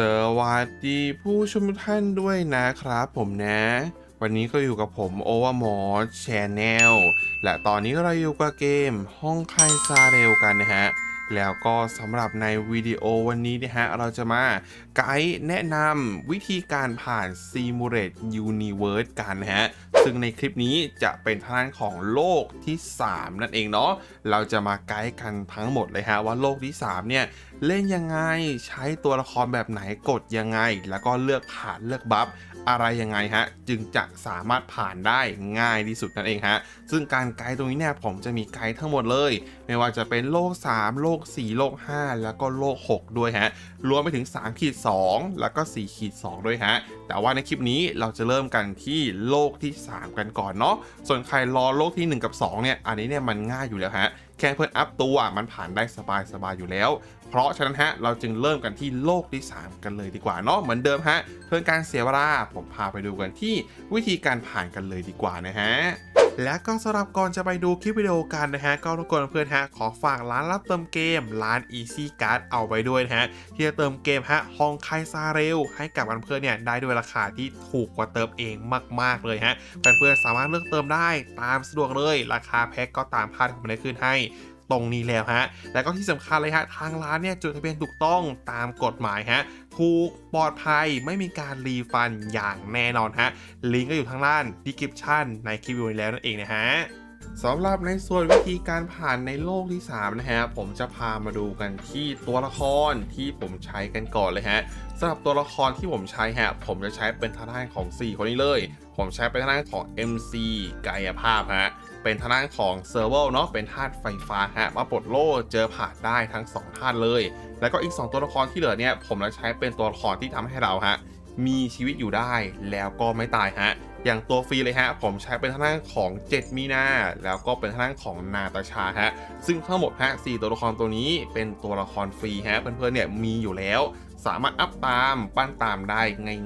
สวัสดีผู้ชมทุกท่านด้วยนะครับผมนะ วันนี้ก็อยู่กับผมโอวามอแชนแนลและตอนนี้เราอยู่กับเกมห้องไคซาเรลกันนะฮะ แล้วก็สำหรับในวิดีโอวันนี้นะฮะ เราจะมาไกด์แนะนำวิธีการผ่าน Simulate Universe กันนะฮะซึ่งในคลิปนี้จะเป็นทางของโลกที่ 3 นั่นเองเนาะ เราจะมาไกด์กันทั้งหมดเลยฮะว่าโลกที่ 3 เนี่ย เล่นยังไงใช้ตัวละครแบบไหนกดยังไง แล้วก็เลือกผ่านเลือกบัฟอะไรยังไงฮะ จึงจะสามารถผ่านได้ง่ายที่สุดนั่นเองฮะ ซึ่งการไกด์ตรงนี้เนี่ยผมจะมีไกด์ทั้งหมดเลย ไม่ว่าจะเป็นโลก 3 โลก 4 โลก 5 แล้วก็โลก 6 ด้วยฮะ รวมไปถึง3ขีด2แล้วก็4ขีด2ด้วยฮะ แต่ว่าในคลิปนี้เราจะเริ่มกันที่โลกที่ 3 กันก่อนเนาะส่วนใครรอโลกที่ 1 กับ 2 เนี่ย อันนี้เนี่ยมันง่ายอยู่แล้วฮะแค่เพิ่มอัพตัวมันผ่านได้สบายสบายๆอยู่แล้ว เพราะฉะนั้นฮะเราจึงเริ่มกันที่โลกที่ 3 กันเลยดีกว่าเนาะเหมือนเดิมฮะเพื่อการเสียเวลาผมพาไปดูกันที่วิธีการผ่านกันเลยดีกว่านะฮะและก็สำหรับก่อนจะไปดูคลิปวิดีโอกันนะฮะ ก็รบกวนเพื่อนฮะ ขอฝากร้านรับเติมเกม ร้าน Easy Card เอาไว้ด้วยนะฮะ ที่จะเติมเกมฮะฮองไคซาเรลให้กับเพื่อนเนี่ยได้ด้วยราคาที่ถูกกว่าเติมเองมาก ๆ เลยฮะเพื่อนๆสามารถเลือกเติมได้ตามสะดวกเลย ราคาแพ็กก็ตามภาพที่ผมได้ขึ้นให้ ตรงนี้แล้วฮะ แล้วก็ที่สำคัญเลยฮะ ทางร้านเนี่ยจดทะเบียนถูกต้องตามกฎหมายฮะ ถูกปลอดภัยไม่มีการรีฟันอย่างแน่นอนฮะ ลิงก์ก็อยู่ทางด้านดีคริปชั่นในคลิปวิดีโอนี้แล้วนั่นเองนะฮะสำหรับในส่วนวิธีการผ่านในโลกที่ 3 นะฮะ ผมจะพามาดูกันที่ตัวละครที่ผมใช้กันก่อนเลยฮะสำหรับตัวละครที่ผมใช้ฮะ ผมจะใช้เป็นทางด้านของ 4 คนนี้เลย ผมใช้เป็นทางด้านของ MC กายภาพฮะ เป็นทางด้านของเซอร์เวลเนาะเป็นธาตุไฟฟ้าฮะมาปลดโล่เจอผ่านได้ทั้ง2ธาตุเลย แล้วก็อีก 2 ตัวละครที่เหลือเนี่ยผมจะใช้เป็นตัวละครที่ทำให้เราฮะมีชีวิตอยู่ได้แล้วก็ไม่ตายฮะ อย่างตัวฟรีเลยฮะ ผมใช้เป็นทางด้านของ 7 มีนา แล้วก็เป็นทางด้านของนาตาชาฮะ ซึ่งทั้งหมดฮะ4ตัวละครตัวนี้เป็นตัวละครฟรีฮะ เพื่อนๆเนี่ยมีอยู่แล้วสามารถอัพตามปั้นตามได้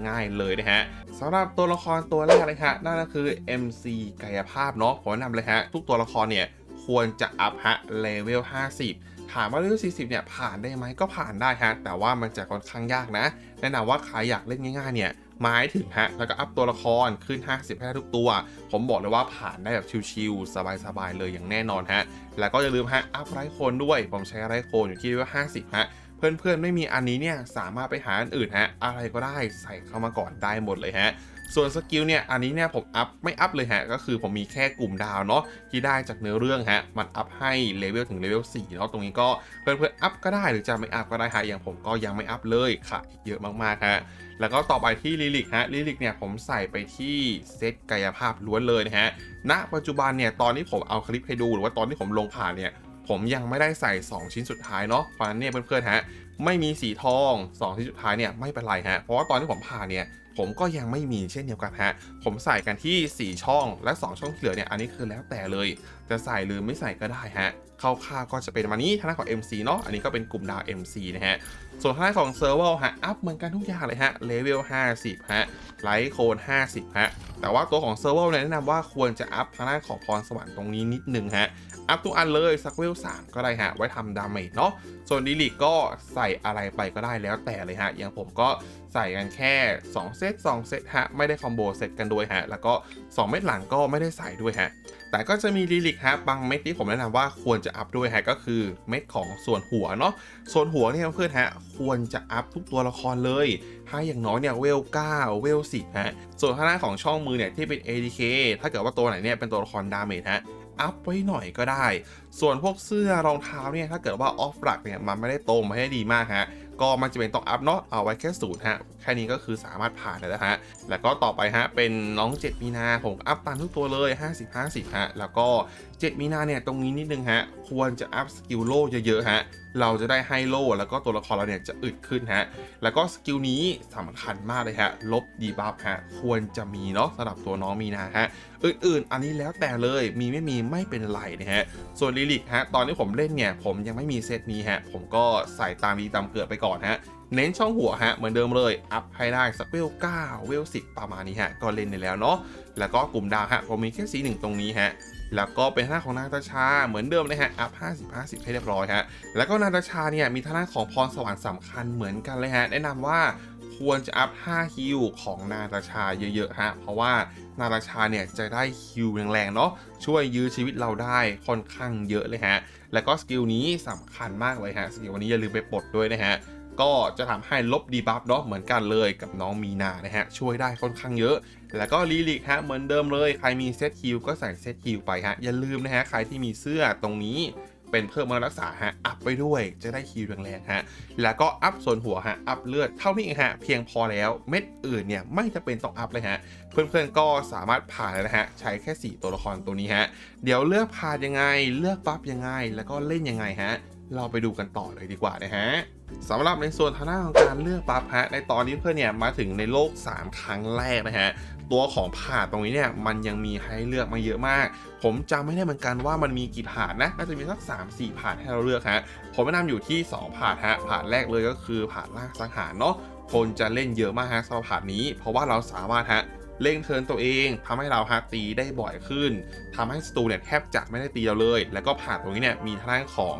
ง่ายๆเลยนะฮะสำหรับตัวละครตัวแรกเลยฮะนั่นก็คือ MC กายภาพเนาะผมแนะนำเลยฮะ ทุกตัวละครเนี่ยควรจะอัพฮะเลเวล 50 ถามว่าเลเวล 40 เนี่ยผ่านได้ไหมก็ผ่านได้ฮะ แต่ว่ามันจะค่อนข้างยากนะ แนะนำว่าใครอยากเล่นง่ายๆเนี่ย มายถึงฮะ แล้วก็อัพตัวละครขึ้น 50ให้ได้ทุกตัว ผมบอกเลยว่าผ่านได้แบบชิวๆสบายๆเลยอย่างแน่นอนฮะ แล้วก็อย่าลืมฮะ อัพไรโคนด้วย ผมใช้ไรโคนอยู่ที่ว่า 50 ฮะเพื่อนๆไม่มีอันนี้เนี่ยสามารถไปหาอันอื่นฮะ อะไรก็ได้ใส่เข้ามาก่อนได้หมดเลยฮะ ส่วนสกิลเนี่ยอันนี้เนี่ยผมอัพไม่อัพเลยฮะก็คือผมมีแค่กลุ่มดาวเนาะที่ได้จากเนื้อเรื่องฮะมันอัพให้เลเวลถึงเลเวล4เนาะตรงนี้ก็เพื่อนๆอัพก็ได้หรือจะไม่อัพก็ได้ฮะอย่างผมก็ยังไม่อัพเลยค่ะอีกเยอะมากๆฮะแล้วก็ต่อไปที่ลิลิกฮะลิลิกเนี่ยผมใส่ไปที่เซตกายภาพล้วนเลยนะฮะณปัจจุบันเนี่ยตอนที่ผมเอาคลิปให้ดูหรือว่าตอนที่ผมลงผ่านเนี่ยผมยังไม่ได้ใส่ 2 ชิ้นสุดท้ายเนาะเพราะฉะนั้นเนี่ยเพื่อนๆฮะ ไม่มีสีทอง2ชิ้นสุดท้ายเนี่ยไม่เป็นไรฮะ เพราะว่าตอนที่ผมผ่านเนี่ยผมก็ยังไม่มีเช่นเดียวกันฮะ ผมใส่กันที่ 4 ช่องและ 2 ช่องที่เหลือเนี่ยอันนี้คือแล้วแต่เลย จะใส่หรือไม่ใส่ก็ได้ฮะคร่าวๆก็จะเป็นมานี้ทางด้านของ MC เนาะอันนี้ก็เป็นกลุ่มดาว MC นะฮะ ส่วนทางด้านของเซอร์เวลฮะอัพเหมือนกันทุกอย่างเลยฮะเลเวล50 ฮะไลท์โคน50 ฮะ แต่ว่าตัวของเซอร์เวลเนี่ยแนะนำว่าควรจะอัพทางด้านของพรสวรรค์ตรงนี้นิดนึงฮะ อัพทุกอันเลยสักเวล3ก็ได้ฮะ ไว้ทำดาเมจเนาะส่วนดีลิกก็ใส่อะไรไปก็ได้แล้วแต่เลยฮะ อย่างผมก็ใส่กันแค่ 2 เซต2 เซตฮะ ไม่ได้คอมโบเซตกันด้วยฮะ แล้วก็ 2 เม็ดหลังก็ไม่ได้ใส่ด้วยฮะ แต่ก็จะมีดีลิกฮะ บางเม็ดที่ผมแนะนำว่าควรจะอัพด้วยฮะ ก็คือเม็ดของส่วนหัวเนาะส่วนหัวเนี่ยเพื่อนฮะควรจะอัพทุกตัวละครเลยให้อย่างน้อยเนี่ยเวล9เวล10ฮะส่วนทางด้าของช่องมือเนี่ยที่เป็น ADK ถ้าเกิดว่าตัวไหนเนี่ยเป็นตัวละครดาเมจฮะ อัพไว้หน่อยก็ได้ ส่วนพวกเสื้อรองเท้าเนี่ยถ้าเกิดว่าออฟหลักเนี่ยมันไม่ได้โตมาให้ดีมากฮะก็มันจะเป็นต้องอัพเนาะเอาไว้แค่ศูนย์ฮะแค่นี้ก็คือสามารถผ่านได้แล้วฮะแล้วก็ต่อไปฮะเป็นน้อง 7 มีนาผมอัพตามทุกตัวเลย 50 50ฮะแล้วก็ 7 มีนาเนี่ยตรงนี้นิดนึงฮะควรจะอัพสกิลโลเยอะๆฮะ เราจะได้ให้โลแล้วก็ตัวละครเราเนี่ยจะอึดขึ้นฮะ แล้วก็สกิลนี้สำคัญมากเลยฮะ ลบดีบัฟฮะ ควรจะมีเนาะสำหรับตัวน้องมีนาฮะ อื่นๆ อันนี้แล้วแต่เลย มีไม่มีไม่เป็นไรนะฮะ ส่วนลิลิกฮะ ตอนที่ผมเล่นเนี่ย ผมยังไม่มีเซตนี้ฮะ ผมก็ใส่ตามดีตามเกิดไปก่อนฮะเน้นช่องหัวฮะเหมือนเดิมเลย อัพให้ได้สักเวล9เวล10 ประมาณนี้ฮะ ก็เล่นได้แล้วเนาะแล้วก็กลุ่มดาวฮะผมมีแค่สีหนึ่งตรงนี้ฮะ แล้วก็เป็นท่าของนาตาชาเหมือนเดิมเลยฮะ อัพ 50 50 ให้เรียบร้อยฮะ แล้วก็นาตาชาเนี่ยมีท่าของพรสวรรค์สำคัญเหมือนกันเลยฮะ แนะนำว่าควรจะอัพ5ฮิวของนาตาชาเยอะ ๆ ฮะ เพราะว่านาตาชาเนี่ยจะได้ฮิวแรงๆ เนาะ ช่วยยื้อชีวิตเราได้ค่อนข้างเยอะเลยฮะ แล้วก็สกิลนี้สำคัญมากเลยฮะ สกิลวันนี้อย่าลืมไปปลดด้วยนะฮะ ก็จะทำให้ลบดีบัฟเนาะเหมือนกันเลยกับน้องมีนานะฮะ ช่วยได้ค่อนข้างเยอะ แล้วก็ลีลิกฮะเหมือนเดิมเลย ใครมีเซตฮิลก็ใส่เซตฮิลไปฮะ อย่าลืมนะฮะ ใครที่มีเสื้อตรงนี้เป็นเพิ่มมารักษาฮะ อัพไปด้วยจะได้ฮิลแรงๆฮะ แล้วก็อัพส่วนหัวฮะ อัพเลือดเท่านี้เองฮะ เพียงพอแล้วเม็ดอื่นเนี่ยไม่จะเป็นต้องอัพเลยฮะ เพื่อนๆก็สามารถผ่านเลยนะฮะ ใช้แค่ 4 ตัวละครตัวนี้ฮะ เดี๋ยวเลือกผ่านยังไง เลือกบัฟยังไง แล้วก็เล่นยังไงฮะ เราไปดูกันต่อเลยดีกว่านะฮะ สำหรับในส่วนทางด้านของการเลือกบัฟฮะในตอนนี้เพื่อนเนี่ยมาถึงในโลก 3 ครั้งแรกนะฮะตัวของผ่าตรงนี้เนี่ยมันยังมีให้เลือกมาเยอะมาก ผมจำไม่ได้เหมือนกันว่ามันมีกี่ผานนะน่าจะมีสัก 3 4ผ่านให้เราเลือกฮะผมแนะนำอยู่ที่ 2ผานฮะผานแรกเลยก็คือผานล่างสังหารเนาะคนจะเล่นเยอะมากฮะสำหรับผานนี้ เพราะว่าเราสามารถฮะ เล่งเทินตัวเองทำให้เราฮะตีได้บ่อยขึ้นทำให้ศัตรูเนี่ยแทบจะไม่ได้ตีเราเลย แล้วก็ผ่านตรงนี้เนี่ยมีทางด้านของ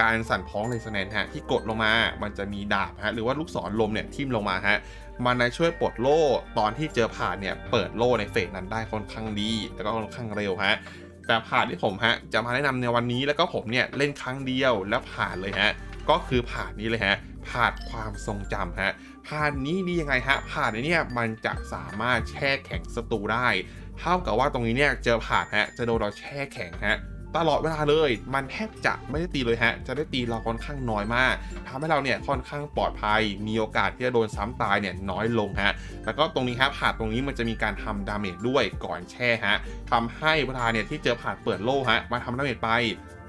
การสั่นพ้องเลสแนนฮะที่กดลงมา มันจะมีดาบฮะหรือว่าลูกศรลมเนี่ยทิ่มลงมาฮะมันจะช่วยปลดโล่ตอนที่เจอผ่านเนี่ยเปิดโล่ในเฟสนั้นได้ค่อนข้างดีแล้วก็ค่อนข้างเร็วฮะแต่ผ่านที่ผมฮะจะมาแนะนำในวันนี้แล้วก็ผมเนี่ยเล่นครั้งเดียวแล้วผ่านเลยฮะก็คือผ่านนี้เลยฮะผ่านความทรงจำฮะ ผ่านนี้ดียังไงฮะ ผ่านนี้เนี่ยมันจะสามารถแช่แข็งศัตรูได้เท่ากับว่าตรงนี้เนี่ยเจอผ่านฮะจะโดนเราแช่แข็งฮะตลอดเวลาเลย มันแทบจะไม่ได้ตีเลยฮะ จะได้ตีเราค่อนข้างน้อยมากทำให้เราเนี่ยค่อนข้างปลอดภัย มีโอกาสที่จะโดนซ้ำตายเนี่ยน้อยลงฮะ แล้วก็ตรงนี้ครับผ่านตรงนี้มันจะมีการทำดาเมจด้วยก่อนแช่ฮะทำให้เวลาเนี่ยที่เจอผ่านเปิดโล่ฮะ มาทำดาเมจไป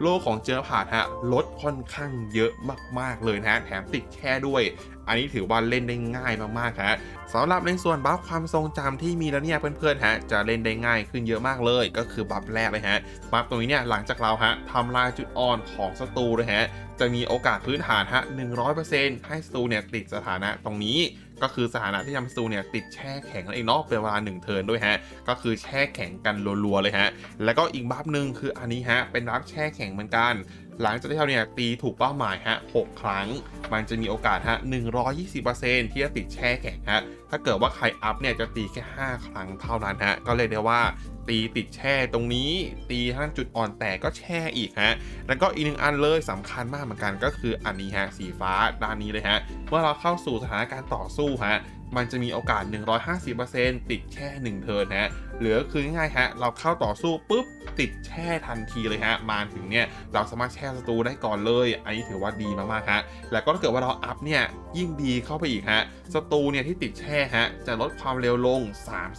โล่ของเจอผ่านฮะลดค่อนข้างเยอะมากๆเลยนะฮะ แถมติดแช่ด้วย อันนี้ถือว่าเล่นได้ง่ายมากๆฮะสำหรับในส่วนบัฟความทรงจำที่มีแล้วเนี่ยเพื่อนๆฮะจะเล่นได้ง่ายขึ้นเยอะมากเลย ก็คือบัฟแรกเลยฮะบัฟตรงนี้เนี่ยหลังจากเราฮะทำลายจุดอ่อนของศัตรูเลยฮะจะมีโอกาสพื้นฐานฮะ100%ให้ศัตรูเนี่ยติดสถานะตรงนี้ก็คือสถานะที่ทำให้ศัตรูเนี่ยติดแช่แข็งนั่นเองเนาะเป็นเวลา1เทิร์นด้วยฮะ ก็คือแช่แข็งกันรัวๆเลยฮะ แล้วก็อีกบัฟหนึ่งคืออันนี้ฮะ เป็นบัฟแช่แข็งเหมือนกัน หลังจากที่เราเนี่ยตีถูกเป้าหมายฮะ6ครั้ง มันจะมีโอกาสฮะ120%ที่จะติดแช่แข็งฮะถ้าเกิดว่าใครอัพเนี่ยจะตีแค่ 5 ครั้งเท่านั้นฮะก็เลยกได้ว่าตีติดแช่ตรงนี้ ตีท่านจุดอ่อนแตกก็แช่อีกฮะแล้วก็อีกหนึ่งอันเลยสำคัญมากเหมือนกันก็คืออันนี้ฮะสีฟ้าด้านนี้เลยฮะเมื่อเราเข้าสู่สถานการณ์ต่อสู้ฮะ มันจะมีโอกาส 150%ติดแช่1 เทิร์นฮะเหลือคือง่ายๆฮะเราเข้าต่อสู้ปุ๊บติดแช่ทันทีเลยฮะมาถึงเนี่ยเราสามารถแช่ศัตรูได้ก่อนเลยอันนี้ถือว่าดีมากๆฮะแล้วก็ถ้าเกิดว่าเราอัพเนี่ยยิ่งดีเข้าไปอีกฮะศัตรูเนี่ยที่ติดแช่ฮะจะลดความเร็วลง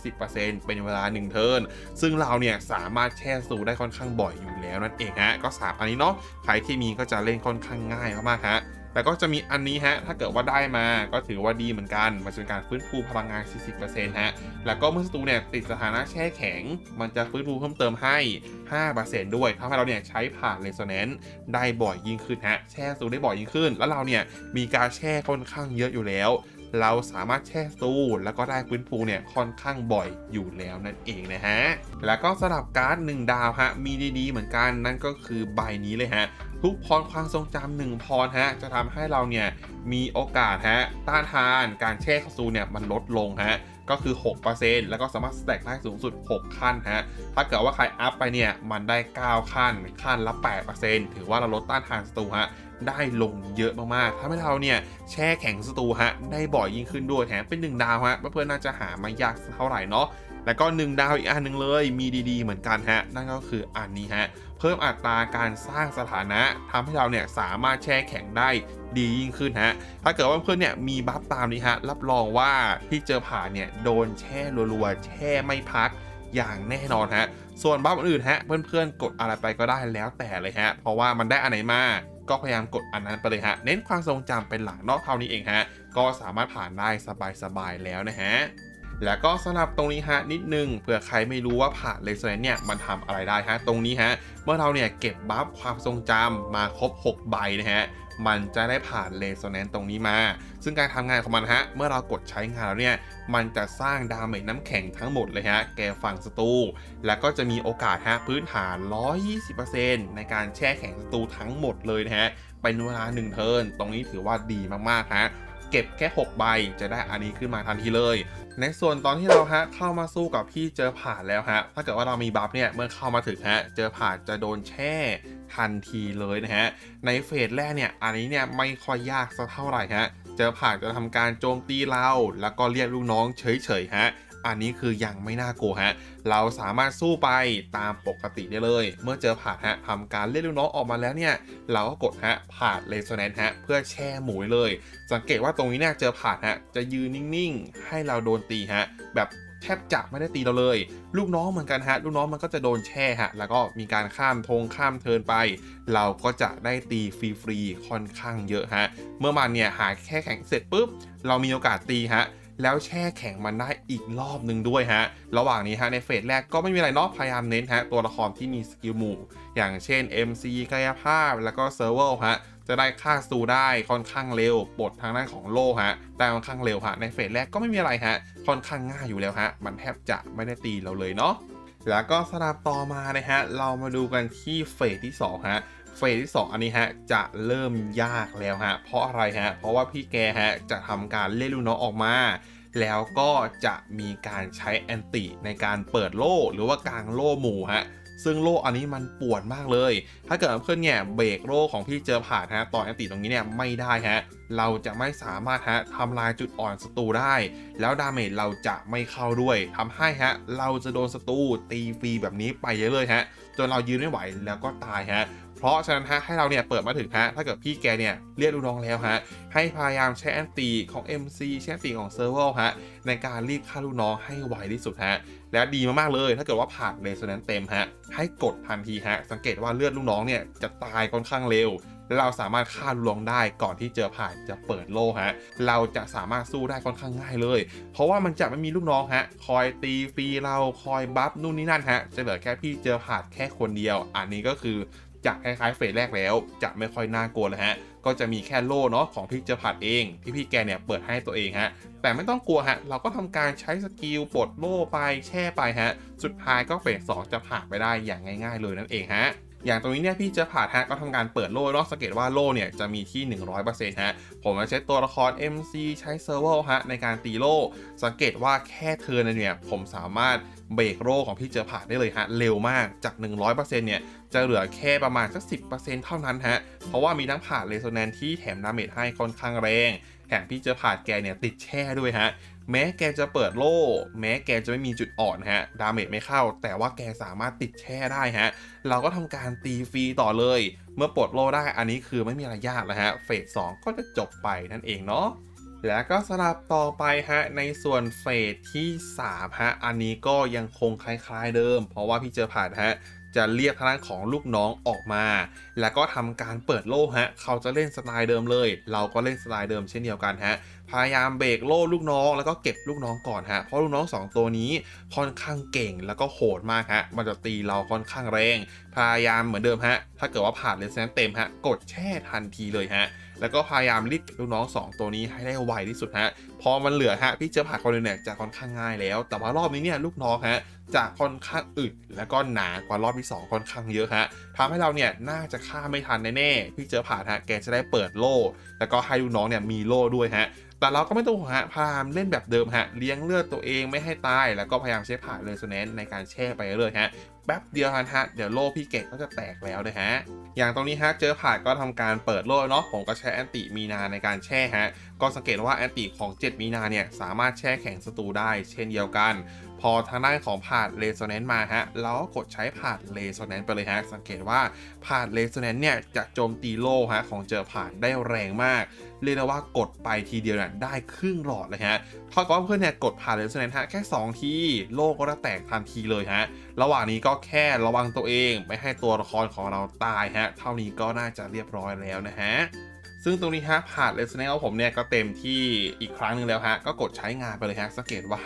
30%เป็นเวลา 1 เทิร์นซึ่งเราเนี่ยสามารถแช่ศัตรูได้ค่อนข้างบ่อยอยู่แล้วนั่นเองฮะก็สามอันนี้เนาะใครที่มีก็จะเล่นค่อนข้างง่ายมากๆฮะ แต่ก็จะมีอันนี้ฮะ ถ้าเกิดว่าได้มาก็ถือว่าดีเหมือนกัน มันจะเป็นการฟื้นฟูพลังงาน 40%ฮะ แล้วก็เมื่อศัตรูเนี่ยติดสถานะแช่แข็ง มันจะฟื้นฟูเพิ่มเติมให้ 5%ด้วยทำให้เราเนี่ยใช้ผ่านเรโซแนนซ์ได้บ่อยยิ่งขึ้นฮะ แช่ศัตรูได้บ่อยยิ่งขึ้น แล้วเราเนี่ยมีการแช่ค่อนข้างเยอะอยู่แล้ว เราสามารถแช่ตรูแล้วก็ได้ฟื้นฟูเนี่ยค่อนข้างบ่อยอยู่แล้วนั่นเองนะฮะ แล้วก็สำหรับการ์ด1ดาวฮะมีดีๆเหมือนกันนั่นก็คือใบนี้เลยฮะทุกพรความทรงจำหนึ่งพรฮะจะทำให้เราเนี่ยมีโอกาสฮะต้านทานการแช่เข้าสู่เนี่ยมันลดลงฮะก็คือ 6%แล้วก็สามารถสแต็กได้สูงสุด 6 ขั้นฮะ ถ้าเกิดว่าใครอัพไปเนี่ย มันได้ 9 ขั้น ขั้นละ 8%ถือว่าเราลดต้านทานศัตรูฮะ ได้ลงเยอะมากๆทำให้เราเนี่ยแช่แข็งศัตรูฮะได้บ่อยยิ่งขึ้นด้วยแถมเป็น 1 ดาวฮะเพื่อนๆน่าจะหาม่ยากเท่าไหร่เนาะแล้วก็ 1 ดาวอีกอันหนึ่งเลยมีดีๆ เหมือนกันฮะ นั่นก็คืออันนี้ฮะ เพิ่มอัตราการสร้างสถานะทำให้เราเนี่ยสามารถแช่แข็งได้ดียิ่งขึ้นฮะ ถ้าเกิดว่าเพื่อนเนี่ยมีบัฟตามนี้ฮะ รับรองว่าที่เจอผ่านเนี่ยโดนแช่รัวๆ แช่ไม่พักอย่างแน่นอนฮะ ส่วนบัฟอื่นฮะ เพื่อนๆกดอะไรไปก็ได้แล้วแต่เลยฮะ เพราะว่ามันได้อันไหนมา ก็พยายามกดอันนั้นไปเลยฮะ เน้นความทรงจำเป็นหลักนอกเท่านี้เองฮะ ก็สามารถผ่านได้สบายๆแล้วนะฮะแล้วก็สำหรับตรงนี้ฮะนิดนึงเผื่อใครไม่รู้ว่าผ่านเลเซอร์เนี่ยมันทำอะไรได้ฮะตรงนี้ฮะเมื่อเราเนี่ยเก็บบัฟความทรงจำมาครบ 6 ใบนะฮะมันจะได้ผ่านเลโซแนนตรงนี้มา ซึ่งการทำงานของมันฮะ เมื่อเรากดใช้งานแล้วเนี่ย มันจะสร้างดาเมจน้ำแข็งทั้งหมดเลยฮะ แกฝั่งศัตรู แล้วก็จะมีโอกาสฮะพื้นฐาน 120%ในการแช่แข็งศัตรูทั้งหมดเลยนะฮะ เป็นเวลา1เทิร์น ตรงนี้ถือว่าดีมากๆฮะเก็บแค่ 6 ใบจะได้อันนี้ขึ้นมาทันทีเลย ในส่วนตอนที่เราฮะเข้ามาสู้กับพี่เจอผ่านแล้วฮะ ถ้าเกิดว่าเรามีบัฟเนี่ยเมื่อเข้ามาถึงฮะเจอผ่านจะโดนแช่ทันทีเลยนะฮะ ในเฟสแรกเนี่ยอันนี้เนี่ยไม่ค่อยยากสักเท่าไหร่ฮะ จอผ่านจะทำการโจมตีเรา แล้วก็เรียกลูกน้องเฉยๆฮะอันนี้คือยังไม่น่ากลัวฮะ เราสามารถสู้ไปตามปกติได้เลย เมื่อเจอผาดฮะทำการเรียกลูกน้องออกมาแล้วเนี่ย เราก็กดฮะผาดเลโซแนนฮะ เพื่อแช่หมูเลย สังเกตว่าตรงนี้เนี่ยเจอผาดฮะ จะยืนนิ่งๆ ให้เราโดนตีฮะ แบบ แทบจะไม่ได้ตีเราเลย ลูกน้องเหมือนกันฮะ ลูกน้องมันก็จะโดนแช่ฮะ แล้วก็มีการข้ามธงข้ามเทินไป เราก็จะได้ตีฟรีๆค่อนข้างเยอะฮะ เมื่อมันเนี่ยหาแค่แข็งเสร็จปุ๊บ เรามีโอกาสตีฮะแล้วแช่แข็งมันได้อีกรอบหนึ่งด้วยฮะ ระหว่างนี้ฮะในเฟสแรกก็ไม่มีอะไรเนาะพยายามเน้นฮะตัวละครที่มีสกิลหมู่ อย่างเช่น MC กายภาพแล้วก็เซิร์ฟเวอร์ฮะ จะได้ค่าสูได้ค่อนข้างเร็วปลดทางด้านของโล่ฮะได้ค่อนข้างเร็วฮะในเฟสแรกก็ไม่มีอะไรฮะค่อนข้างง่ายอยู่แล้วฮะมันแทบจะไม่ได้ตีเราเลยเนาะแล้วก็สลับต่อมานะฮะเรามาดูกันที่เฟสที่2ฮะเฟสที่ 2 อันนี้ฮะจะเริ่มยากแล้วฮะเพราะอะไรฮะเพราะว่าพี่แกฮะจะทำการเล่นลูกน้องออกมา แล้วก็จะมีการใช้แอนติในการเปิดโล่หรือว่ากลางโล่หมู่ฮะ ซึ่งโล่อันนี้มันปวดมากเลย ถ้าเกิดเพื่อนเนี่ยเบรกโล่ของพี่เจอผ่านฮะต่อแอนติตรงนี้เนี่ยไม่ได้ฮะเราจะไม่สามารถฮะทำลายจุดอ่อนศัตรูได้ แล้วดาเมจเราจะไม่เข้าด้วยทำให้ฮะเราจะโดนศัตรูตีฟรีแบบนี้ไปเยอะเลยฮะจนเรายืนไม่ไหวแล้วก็ตายฮะ ราะฉะนั้นฮะให้เราเนี่ยเปิดมาถึงฮะถ้าเกิดพี่แกเนี่ยเรียกลูกน้องแล้วฮะให้พยายามใช้แอนตีของ MC ใช้แอนตีของเซิร์ฟเวอร์ฮะในการรีบฆ่าลูกน้องให้ไวที่สุดฮะและดีมากๆเลยถ้าเกิดว่าผ่านเลเซอร์นั้นเต็มฮะให้กดทันทีฮะสังเกตว่าเลือดลูกน้องเนี่ยจะตายค่อนข้างเร็วและเราสามารถฆ่าลูกน้องได้ก่อนที่เจอผ่านจะเปิดโล่ฮะ เราจะสามารถสู้ได้ค่อนข้างง่ายเลย เพราะว่ามันจะไม่มีลูกน้องฮะ คอยตีฟรีเราคอยบัฟนู่นนี่นั่นฮะ จะเหลือแค่พี่เจอผ่านแค่คนเดียว อันนี้ก็คือ จะคล้ายๆเฟสแรกแล้ว จะไม่ค่อยน่ากลัวแลยฮะ ก็จะมีแค่โล่เนาะของพี่เจอผัดเอง ที่พี่แกเนี่ยเปิดให้ตัวเองฮะ แต่ไม่ต้องกลัวฮะ เราก็ทำการใช้สกิลปลดโล่ไปแช่ไปฮะ สุดท้ายก็เฟสสองจะผ่านไปได้อย่างง่าย ๆ เลยนั่นเองฮะ อย่างตรงนี้เนี่ยพี่เจอผ่านฮะก็ทำการเปิดโล่เนาะสังเกตว่าโล่เนี่ยจะมีที่ 100%ฮะผมจะใช้ตัวละคร MC ใช้เซิร์ฟเวอร์ฮะในการตีโล่สังเกตว่าแค่เธอเนี่ยผมสามารถเบรกโล่ของพี่เจอผ่านได้เลยฮะเร็วมากจาก 100%เนี่ยจะเหลือแค่ประมาณสัก 10%เท่านั้นฮะเพราะว่ามีทั้งผ่านเรโซแนนที่แถมดาเมจให้ค่อนข้างแรงแถมพี่เจอผ่านแกเนี่ยติดแช่ด้วยฮะ แม้แกจะเปิดโล่ แม้แกจะไม่มีจุดอ่อนฮะ ดาเมจไม่เข้า แต่ว่าแกสามารถติดแช่ได้ฮะ เราก็ทำการตีฟรีต่อเลย เมื่อปลดโล่ได้ อันนี้คือไม่มีอะไรยากแล้วฮะ เฟส2ก็จะจบไปนั่นเองเนาะแล้วก็สลับต่อไปฮะในส่วนเฟสที่3ฮะอันนี้ก็ยังคงคล้ายๆเดิม เพราะว่าพี่เจอผ่านฮะ จะเรียกทางของลูกน้องออกมา แล้วก็ทำการเปิดโล่ฮะ เขาจะเล่นสไตล์เดิมเลย เราก็เล่นสไตล์เดิมเช่นเดียวกันฮะ พยายามเบรกโล่ลูกน้อง แล้วก็เก็บลูกน้องก่อนฮะ เพราะลูกน้อง 2 ตัวนี้ค่อนข้างเก่งแล้วก็โหดมากฮะ มันจะตีเราค่อนข้างแรง พยายามเหมือนเดิมฮะ ถ้าเกิดว่าผ่านเลนเซนเต็มฮะ กดแช่ทันทีเลยฮะ แล้วก็พยายามรีบลูกน้อง 2 ตัวนี้ให้ได้ไวที่สุดฮะ พอมันเหลือฮะพี่เจอผ่านคอนเนี่ยจะค่อนข้างง่ายแล้ว แต่ว่ารอบนี้เนี่ยลูกน้องฮะจะค่อนข้างอึดแล้วก็หนากว่ารอบที่ 2 ค่อนข้างเยอะฮะทำให้เราเนี่ยน่าจะฆ่าไม่ทันแน่ๆพี่เจอผ่านฮะแกจะได้เปิดโล่ แล้วก็ให้ลูกน้องเนี่ยมีโล่ด้วยฮะ แต่เราก็ไม่ต้องห่วงฮะพยายามเล่นแบบเดิมฮะเลี้ยงเลือดตัวเองไม่ให้ตาย แล้วก็พยายามใช้ผ่านเรโซแนนในการแช่ไปเรื่อยฮะแป๊บเดียวฮะเดี๋ยวโล่พี่เก่งก็จะแตกแล้วนะฮะ อย่างตรงนี้ฮะเจอผ่านก็ทำการเปิดโล่เนาะผมก็ใช้แอนติมีนาในการแช่ฮะก็สังเกตว่าแอนติของ 7 มีนาเนี่ยสามารถแช่แข็งศัตรูได้เช่นเดียวกัน พอทางด้านของผ่านเรโซแนนซ์มาฮะเราก็กดใช้ผ่านเรโซแนนซ์ไปเลยฮะ สังเกตว่าผ่านเรโซแนนซ์เนี่ยจะโจมตีโล่ฮะของเจอผ่านได้แรงมาก เรียกได้ว่ากดไปทีเดียวเนี่ยได้ครึ่งหลอดเลยฮะเท่ากับว่าเพื่อนเนี่ยกดผ่านเรโซแนนซ์ฮะแค่ 2 ทีโล่ก็จะแตกทันทีเลยฮะ ระหว่างนี้ก็แค่ระวังตัวเอง ไม่ให้ตัวละครของเราตายฮะ เท่านี้ก็น่าจะเรียบร้อยแล้วนะฮะ ซึ่งตรงนี้ฮะผ่านเลสเนลผมเนี่ยก็เต็มที่อีกครั้งหนึ่งแล้วฮะ ก็กดใช้งานไปเลยฮะ สังเกตว่า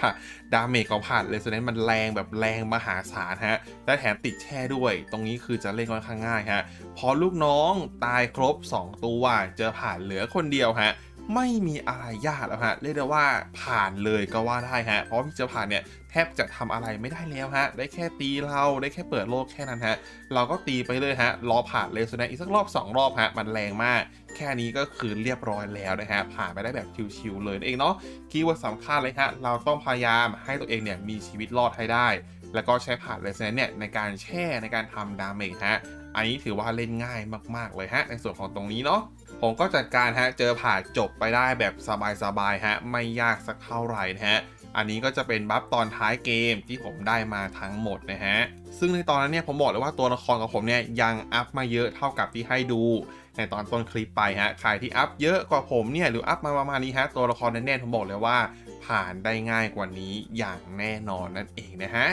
ดาเมจของผ่านเลสเนลมันแรงแบบแรงมหาศาลฮะ และแถมติดแช่ด้วย ตรงนี้คือจะเล่นค่อนข้างง่ายฮะ พอลูกน้องตายครบ 2 ตัวเจอผ่านเหลือคนเดียวฮะไม่มีอะไรยากแล้วฮะ เรียกได้ว่าผ่านเลยก็ว่าได้ฮะ เพราะพี่จอผ่านเนี่ยแทบจะทำอะไรไม่ได้แล้วฮะ ได้แค่ตีเราได้แค่เปิดโลกแค่นั้นฮะ เราก็ตีไปเลยฮะ รอผ่านเลสเนอีกสักรอบ 2 รอบฮะ มันแรงมาก แค่นี้ก็คือเรียบร้อยแล้วนะฮะผ่านไปได้แบบชิวๆเลยนั่นเองเนาะคีย์เวิร์ดสำคัญเลยฮะเราต้องพยายามให้ตัวเองเนี่ยมีชีวิตรอดให้ได้ แล้วก็ใช้ผ่านเลสเนเนี่ยในการแช่ในการทำดาเมจฮะอันนี้ถือว่าเล่นง่ายมากๆเลยฮะในส่วนของตรงนี้เนาะผมก็จัดการฮะเจอผ่านจบไปได้แบบสบายๆฮะไม่ยากสักเท่าไหร่นะฮะอันนี้ก็จะเป็นบัฟตอนท้ายเกมที่ผมได้มาทั้งหมดนะฮะ ซึ่งในตอนนั้นเนี่ยผมบอกเลยว่าตัวละครของผมเนี่ยยังอัพมาเยอะเท่ากับที่ให้ดู ในตอนต้นคลิปไปฮะ ใครที่อัพเยอะกว่าผมเนี่ยหรืออัพมาประมาณนี้ฮะ ตัวละครแน่นๆผมบอกเลยว่า ผ่านได้ง่ายกว่านี้อย่างแน่นอนนั่นเองนะฮะ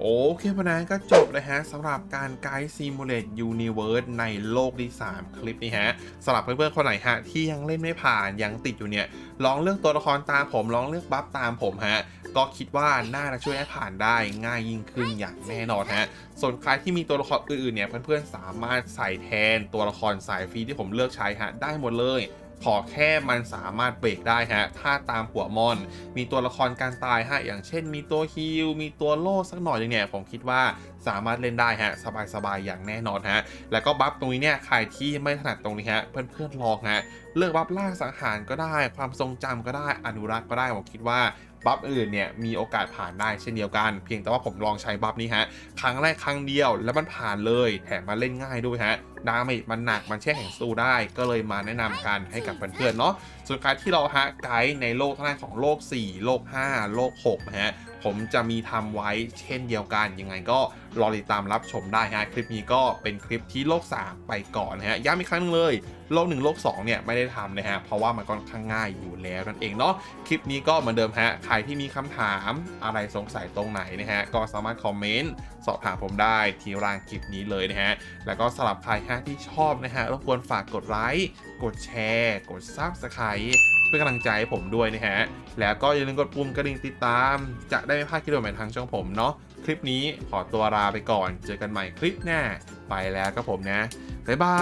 โอเคพนั้นก็จบเลยฮะสำหรับการไกด์ Simulate Universe ในโลกที่ 3 คลิปนี้ฮะสำหรับเพื่อนๆคนไหนฮะที่ยังเล่นไม่ผ่านยังติดอยู่เนี่ย ลองเลือกตัวละครตามผม ลองเลือกบัฟตามผมฮะ ก็คิดว่าน่าจะช่วยให้ผ่านได้ง่ายยิ่งขึ้นอย่างแน่นอนฮะ ส่วนใครที่มีตัวละครอื่นๆเนี่ยเพื่อนๆสามารถใส่แทนตัวละครสายฟรีที่ผมเลือกใช้ฮะได้หมดเลย ขอแค่มันสามารถเบรกได้ฮะ ถ้าตามหัวมอน มีตัวละครการตายฮะ อย่างเช่นมีตัวฮิลมีตัวโล่สักหน่อยหนึงเนี่ย ผมคิดว่าสามารถเล่นได้ฮะ สบายๆ อย่างแน่นอนฮะ แล้วก็บัฟตรงนี้เนี่ย ใครที่ไม่ถนัดตรงนี้ฮะ เพื่อนๆลองฮะ เลือกบัฟล่าสังหารก็ได้ ความทรงจำก็ได้ อนุรักษ์ก็ได้ ผมคิดว่า บัฟอื่นเนี่ยมีโอกาสผ่านได้เช่นเดียวกัน เพียงแต่ว่าผมลองใช้บัฟนี้ฮะครั้งแรกครั้งเดียวแล้วมันผ่านเลยแถมมาเล่นง่ายด้วยฮะดาเมจมันหนักมันแช่แข็งสู้ได้ ก็เลยมาแนะนำกันให้กับเพื่อนๆเนาะส่วนการที่เราฮะไกด์ในโลกทั้งของโลก 4 โลก 5 โลก6นะฮะ ผมจะมีทำไว้เช่นเดียวกัน ยังไงก็รอติดตามรับชมได้ฮะ คลิปนี้ก็เป็นคลิปที่โลก 3 ไปก่อนนะฮะ ย้ำอีกครั้งนึงเลย โลก 1 โลก 2 เนี่ย ไม่ได้ทำนะฮะ เพราะว่ามันค่อนข้างง่ายอยู่แล้วนั่นเองเนาะ คลิปนี้ก็เหมือนเดิมฮะ ใครที่มีคำถามอะไรสงสัยตรงไหนนะฮะ ก็สามารถคอมเมนต์สอบถามผมได้ที่ล่างคลิปนี้เลยนะฮะ แล้วก็สำหรับใครฮะที่ชอบนะฮะ รบกวนฝากกดไลค์ กดแชร์ กด Subscribe พื่อกำลังใจให้ผมด้วยนะฮะ แล้วก็อย่าลืมกดปุ่มกระดิ่งติดตาม จะได้ไม่พลาดคลิปใหม่ทางช่องผมเนาะ คลิปนี้ขอตัวลาไปก่อน เจอกันใหม่คลิปหน้า ไปแล้วครับผมนะ บ๊ายบา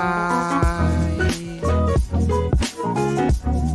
ย